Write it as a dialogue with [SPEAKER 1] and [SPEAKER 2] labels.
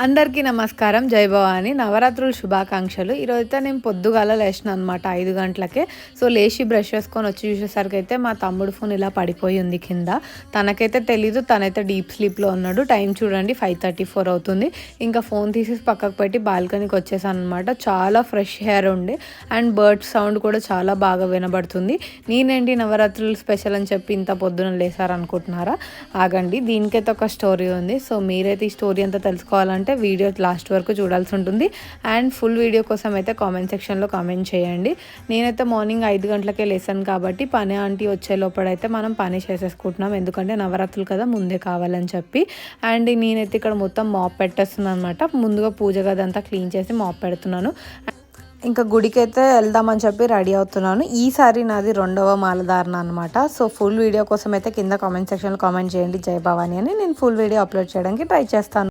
[SPEAKER 1] అందరికీ నమస్కారం. జై భవాని. నవరాత్రుల శుభాకాంక్షలు. ఈరోజైతే నేను పొద్దుగాల లేచిన అనమాట ఐదు గంటలకే. సో లేచి బ్రష్ చేసుకొని వచ్చి చూసేసరికి అయితే మా తమ్ముడు ఫోన్ ఇలా పడిపోయి ఉంది కింద. తనకైతే తెలీదు. తనైతే డీప్ స్లీప్లో ఉన్నాడు. టైం చూడండి ఫైవ్ థర్టీ ఫోర్ అవుతుంది. ఇంకా ఫోన్ తీసేసి పక్కకు పెట్టి బాల్కనీకి వచ్చేసాను అనమాట చాలా ఫ్రెష్ హెయిర్ ఉండే. అండ్ బర్డ్ సౌండ్ కూడా చాలా బాగా వినబడుతుంది. నేనేంటి నవరాత్రులు స్పెషల్ అని చెప్పి ఇంత పొద్దున లేసారనుకుంటున్నారా? ఆగండి. దీనికైతే ఒక స్టోరీ ఉంది. సో మీరైతే ఈ స్టోరీ అంతా తెలుసుకోవాలంటే వీడియో లాస్ట్ వరకు చూడాల్సి ఉంటుంది. అండ్ ఫుల్ వీడియో కోసం అయితే కామెంట్ సెక్షన్లో కామెంట్ చేయండి. నేనైతే మార్నింగ్ ఐదు గంటలకే లేసాను కాబట్టి పని ఆంటీ వచ్చే లోపలైతే మనం పని చేసేసుకుంటున్నాం. ఎందుకంటే నవరాత్రులు కదా ముందే కావాలని చెప్పి. అండ్ నేనైతే ఇక్కడ మొత్తం మాప్ పెట్టేస్తున్నాను అనమాట ముందుగా పూజ గదంతా క్లీన్ చేసి మాప్ పెడుతున్నాను. ఇంకా గుడికి అయితే వెళ్దామని చెప్పి రెడీ అవుతున్నాను. ఈసారి నాది రెండవ మాలధారణ అనమాట సో ఫుల్ వీడియో కోసం అయితే కింద కామెంట్ సెక్షన్లో కామెంట్ చేయండి. జై భవాని అని. నేను ఫుల్ వీడియో అప్లోడ్ చేయడానికి ట్రై చేస్తాను.